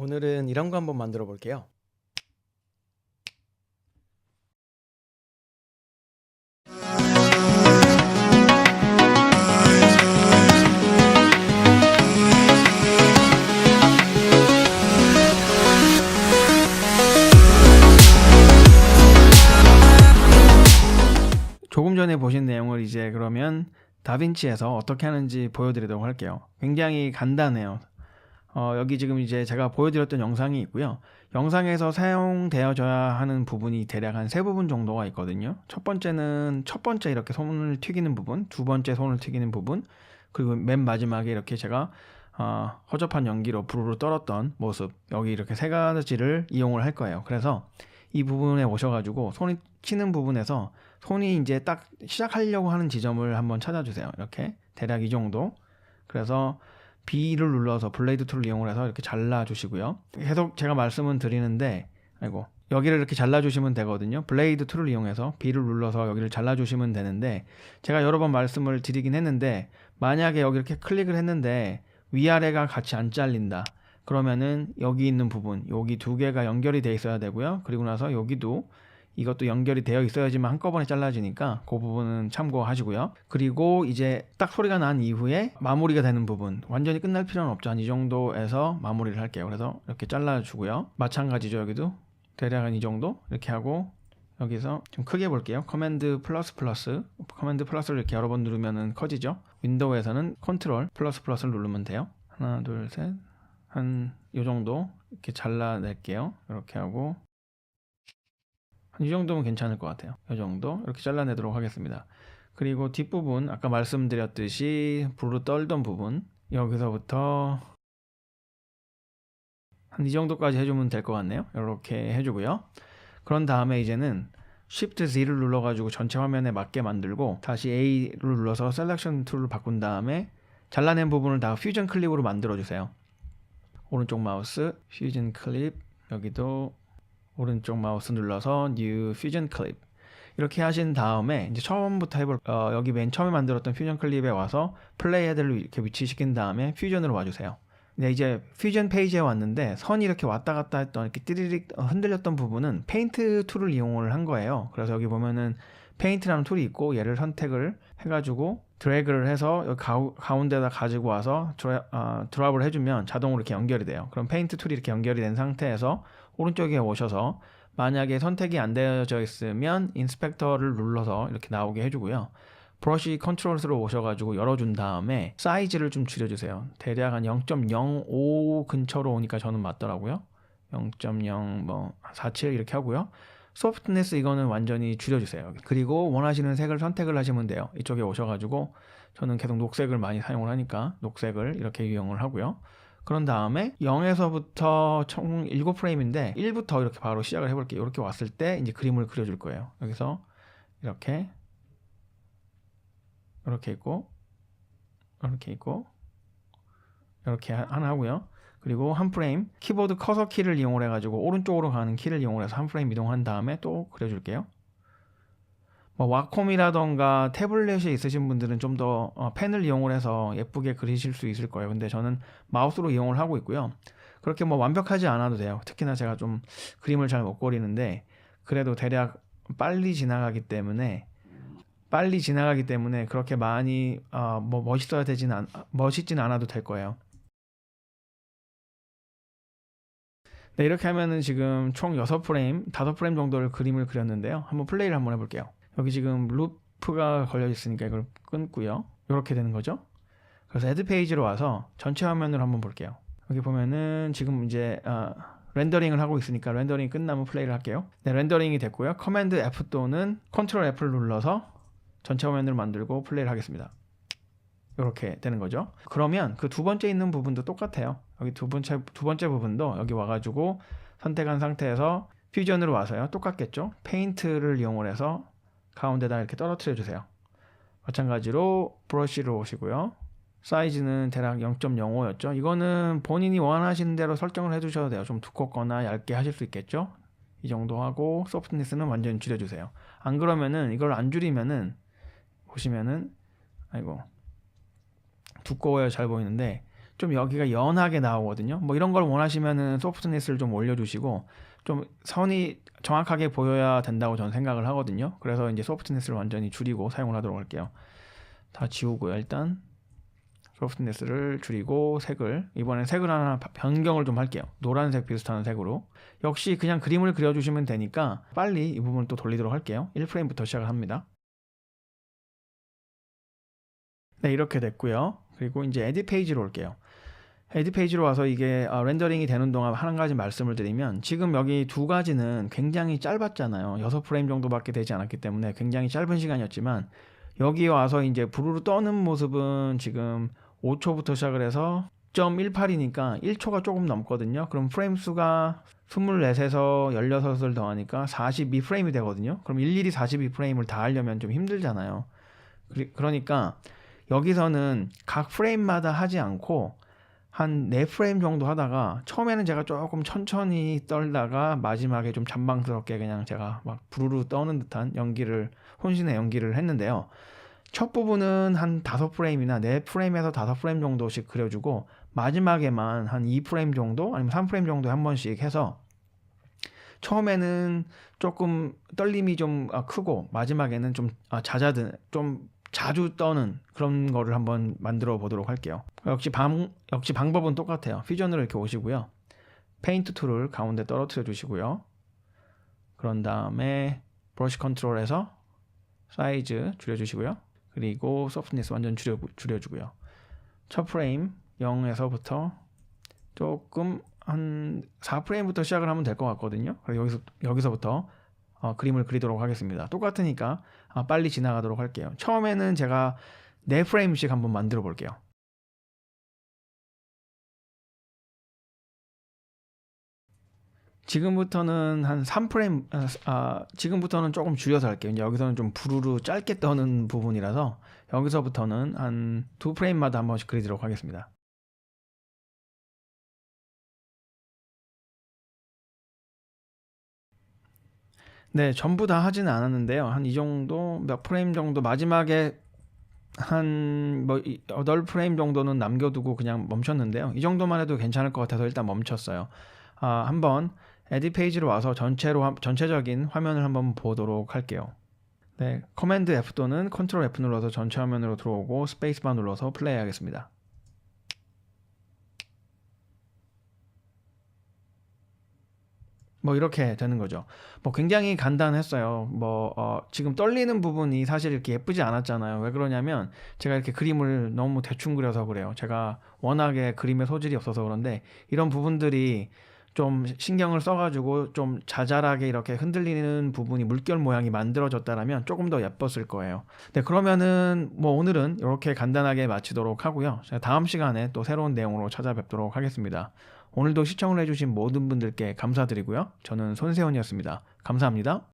오늘은 이런 거 한번 만들어 볼게요. 조금 전에 보신 내용을 이제 그러면 다빈치에서 어떻게 하는지 보여드리도록 할게요. 굉장히 간단해요. 어, 여기 지금 이제 제가 보여드렸던 영상이 있고요. 영상에서 사용되어져야 하는 부분이 대략 한 세 부분 정도가 있거든요. 첫 번째는 첫 번째 이렇게 손을 튀기는 부분, 두 번째 손을 튀기는 부분, 그리고 맨 마지막에 이렇게 제가 어, 허접한 연기로 부르르 떨었던 모습 여기 이렇게 세 가지를 이용을 할 거예요. 그래서 이 부분에 오셔가지고 손이 치는 부분에서 손이 이제 딱 시작하려고 하는 지점을 한번 찾아주세요. 이렇게 대략 이 정도. 그래서 B를 눌러서 블레이드 툴을 이용을 해서 이렇게 잘라 주시고요. 계속 제가 말씀은 드리는데, 아이고, 여기를 이렇게 잘라 주시면 되거든요. 블레이드 툴을 이용해서 B를 눌러서 여기를 잘라 주시면 되는데, 제가 여러 번 말씀을 드리긴 했는데, 만약에 여기 이렇게 클릭을 했는데, 위아래가 같이 안 잘린다. 그러면은 여기 있는 부분, 여기 두 개가 연결이 돼 있어야 되고요. 그리고 나서 여기도 이것도 연결이 되어 있어야지만 한꺼번에 잘라지니까 그 부분은 참고하시고요. 그리고 이제 딱 소리가 난 이후에 마무리가 되는 부분 완전히 끝날 필요는 없죠. 한 이 정도에서 마무리를 할게요. 그래서 이렇게 잘라주고요. 마찬가지죠. 여기도 대략 한 이 정도 이렇게 하고 여기서 좀 크게 볼게요. 커맨드 플러스 플러스 커맨드 플러스를 이렇게 여러 번 누르면은 커지죠. 윈도우에서는 컨트롤 플러스 플러스를 누르면 돼요. 하나 둘 셋한 이 정도 이렇게 잘라낼게요. 이렇게 하고 이 정도면 괜찮을 것 같아요. 이 정도 이렇게 잘라내도록 하겠습니다. 그리고 뒷부분 아까 말씀드렸듯이 부르 떨던 부분 여기서부터 한 이 정도까지 해주면 될 것 같네요. 이렇게 해주고요. 그런 다음에 이제는 Shift Z를 눌러가지고 전체 화면에 맞게 만들고 다시 A를 눌러서 셀렉션 툴을 바꾼 다음에 잘라낸 부분을 다 퓨전 클립으로 만들어 주세요. 오른쪽 마우스 퓨전 클립 여기도 오른쪽 마우스 눌러서 New Fusion Clip 이렇게 하신 다음에 이제 처음부터 해볼 어, 여기 맨 처음에 만들었던 퓨전 클립에 와서 플레이 헤드를 이렇게 위치시킨 다음에 퓨전으로 와주세요. 네, 이제 퓨전 페이지에 왔는데 선이 이렇게 왔다 갔다 했던 이렇게 띠리릭 흔들렸던 부분은 페인트 툴을 이용을 한 거예요. 그래서 여기 보면은 페인트라는 툴이 있고 얘를 선택을 해가지고 드래그를 해서 여기 가우, 가운데다 가지고 와서 드라, 어, 드랍을 해주면 자동으로 이렇게 연결이 돼요. 그럼 페인트 툴이 이렇게 연결이 된 상태에서 오른쪽에 오셔서 만약에 선택이 안 되어져 있으면 인스펙터를 눌러서 이렇게 나오게 해주고요. 브러쉬 컨트롤스로 오셔가지고 열어준 다음에 사이즈를 좀 줄여주세요. 대략 한 0.05 근처로 오니까 저는 맞더라고요. 0.0 뭐 47 이렇게 하고요. 소프트네스 이거는 완전히 줄여주세요. 그리고 원하시는 색을 선택을 하시면 돼요. 이쪽에 오셔가지고 저는 계속 녹색을 많이 사용을 하니까 녹색을 이렇게 이용을 하고요. 그런 다음에 0에서부터 총 7프레임인데 1부터 이렇게 바로 시작을 해볼게요. 이렇게 왔을 때 이제 그림을 그려줄 거예요. 여기서 이렇게 이렇게 있고 이렇게 있고 이렇게 하나 하고요. 그리고 한 프레임 키보드 커서 키를 이용을 해가지고 오른쪽으로 가는 키를 이용을 해서 한 프레임 이동한 다음에 또 그려줄게요. 뭐 와콤이라던가 태블릿이 있으신 분들은 좀더 어, 펜을 이용을 해서 예쁘게 그리실 수 있을 거예요. 근데 저는 마우스로 이용을 하고 있고요. 그렇게 뭐 완벽하지 않아도 돼요. 특히나 제가 좀 그림을 잘 못 그리는데 그래도 대략 빨리 지나가기 때문에 빨리 지나가기 때문에 그렇게 많이 어, 뭐 멋있어야 되진 않, 멋있진 않아도 될 거예요. 네, 이렇게 하면은 지금 총 6프레임, 5프레임 정도를 그림을 그렸는데요. 한번 플레이를 한번 해볼게요. 여기 지금 루프가 걸려 있으니까 이걸 끊고요. 이렇게 되는 거죠. 그래서 헤드 페이지로 와서 전체 화면을 한번 볼게요. 여기 보면은 지금 이제 어, 렌더링을 하고 있으니까 렌더링이 끝나면 플레이를 할게요. 네, 렌더링이 됐고요. 커맨드 F 또는 컨트롤 F를 눌러서 전체 화면을 만들고 플레이를 하겠습니다. 이렇게 되는 거죠. 그러면 그 두 번째 있는 부분도 똑같아요. 여기 두 번째 두 번째 부분도 여기 와가지고 선택한 상태에서 퓨전으로 와서요. 똑같겠죠. 페인트를 이용을 해서 가운데다 이렇게 떨어뜨려 주세요. 마찬가지로 브러쉬로 오시고요. 사이즈는 대략 0.05였죠. 이거는 본인이 원하시는 대로 설정을 해 주셔도 돼요. 좀 두껍거나 얇게 하실 수 있겠죠. 이 정도 하고 소프트니스는 완전히 줄여주세요. 안 그러면은 이걸 안 줄이면은 보시면은 아이고 두꺼워야 잘 보이는데 좀 여기가 연하게 나오거든요. 뭐 이런 걸 원하시면은 소프트니스를 좀 올려주시고 좀 선이 정확하게 보여야 된다고 저는 생각을 하거든요. 그래서 이제 소프트니스를 완전히 줄이고 사용을 하도록 할게요. 다 지우고요. 일단 소프트니스를 줄이고 색을 이번엔 색을 하나 바- 변경을 좀 할게요. 노란색 비슷한 색으로 역시 그냥 그림을 그려주시면 되니까 빨리 이 부분을 또 돌리도록 할게요. 1프레임부터 시작을 합니다. 네 이렇게 됐고요. 그리고 이제 에디 페이지로 올게요. 에디 페이지로 와서 이게 아, 렌더링이 되는 동안 한 가지 말씀을 드리면 지금 여기 두 가지는 굉장히 짧았잖아요. 6프레임 정도밖에 되지 않았기 때문에 굉장히 짧은 시간이었지만 여기 와서 이제 부르르 떠는 모습은 지금 5초부터 시작을 해서 0.18이니까 1초가 조금 넘거든요. 그럼 프레임 수가 24에서 16을 더하니까 42프레임이 되거든요. 그럼 일일이 42프레임을 다 하려면 좀 힘들잖아요. 그러니까 여기서는 각 프레임마다 하지 않고 한 4프레임 정도 하다가 처음에는 제가 조금 천천히 떨다가 마지막에 좀 잔망스럽게 그냥 제가 막 부르르 떠는 듯한 연기를 혼신의 연기를 했는데요. 첫 부분은 한 5프레임이나 4프레임에서 5프레임 정도씩 그려주고 마지막에만 한 2프레임 정도 아니면 3프레임 정도 한 번씩 해서 처음에는 조금 떨림이 좀 아, 크고 마지막에는 좀 아, 잦아든 좀 자주 떠는 그런 거를 한번 만들어 보도록 할게요. 역시 방 역시 방법은 똑같아요. 퓨전으로 이렇게 오시고요. 페인트 툴을 가운데 떨어뜨려 주시고요. 그런 다음에 브러쉬 컨트롤에서 사이즈 줄여 주시고요. 그리고 소프트니스 완전 줄여 줄여 주고요. 첫 프레임 0에서부터 조금 한 4프레임부터 시작을 하면 될 것 같거든요. 그래서 여기서 여기서부터 어, 그림을 그리도록 하겠습니다. 똑같으니까 아, 빨리 지나가도록 할게요. 처음에는 제가 4프레임씩 한번 만들어 볼게요. 지금부터는 한 3프레임, 아, 아, 지금부터는 조금 줄여서 할게요. 여기서는 좀 부르르 짧게 떠는 부분이라서 여기서부터는 한 2프레임마다 한 번씩 그리도록 하겠습니다. 네, 전부 다 하지는 않았는데요. 한 이 정도, 몇 프레임 정도, 마지막에 한뭐 8프레임 정도는 남겨두고 그냥 멈췄는데요. 이 정도만 해도 괜찮을 것 같아서 일단 멈췄어요. 아, 한번 에디 페이지로 와서 전체로 화- 전체적인 화면을 한번 보도록 할게요. 네, 커맨드 F 또는 컨트롤 F 눌러서 전체 화면으로 들어오고 스페이스바 눌러서 플레이 하겠습니다. 뭐 이렇게 되는 거죠. 뭐 굉장히 간단했어요. 뭐 어, 지금 떨리는 부분이 사실 이렇게 예쁘지 않았잖아요. 왜 그러냐면 제가 이렇게 그림을 너무 대충 그려서 그래요. 제가 워낙에 그림에 소질이 없어서 그런데 이런 부분들이 좀 신경을 써가지고 좀 자잘하게 이렇게 흔들리는 부분이 물결 모양이 만들어졌다라면 조금 더 예뻤을 거예요. 네, 그러면은 뭐 오늘은 이렇게 간단하게 마치도록 하고요. 제가 다음 시간에 또 새로운 내용으로 찾아뵙도록 하겠습니다. 오늘도 시청을 해주신 모든 분들께 감사드리고요. 저는 손세원이었습니다. 감사합니다.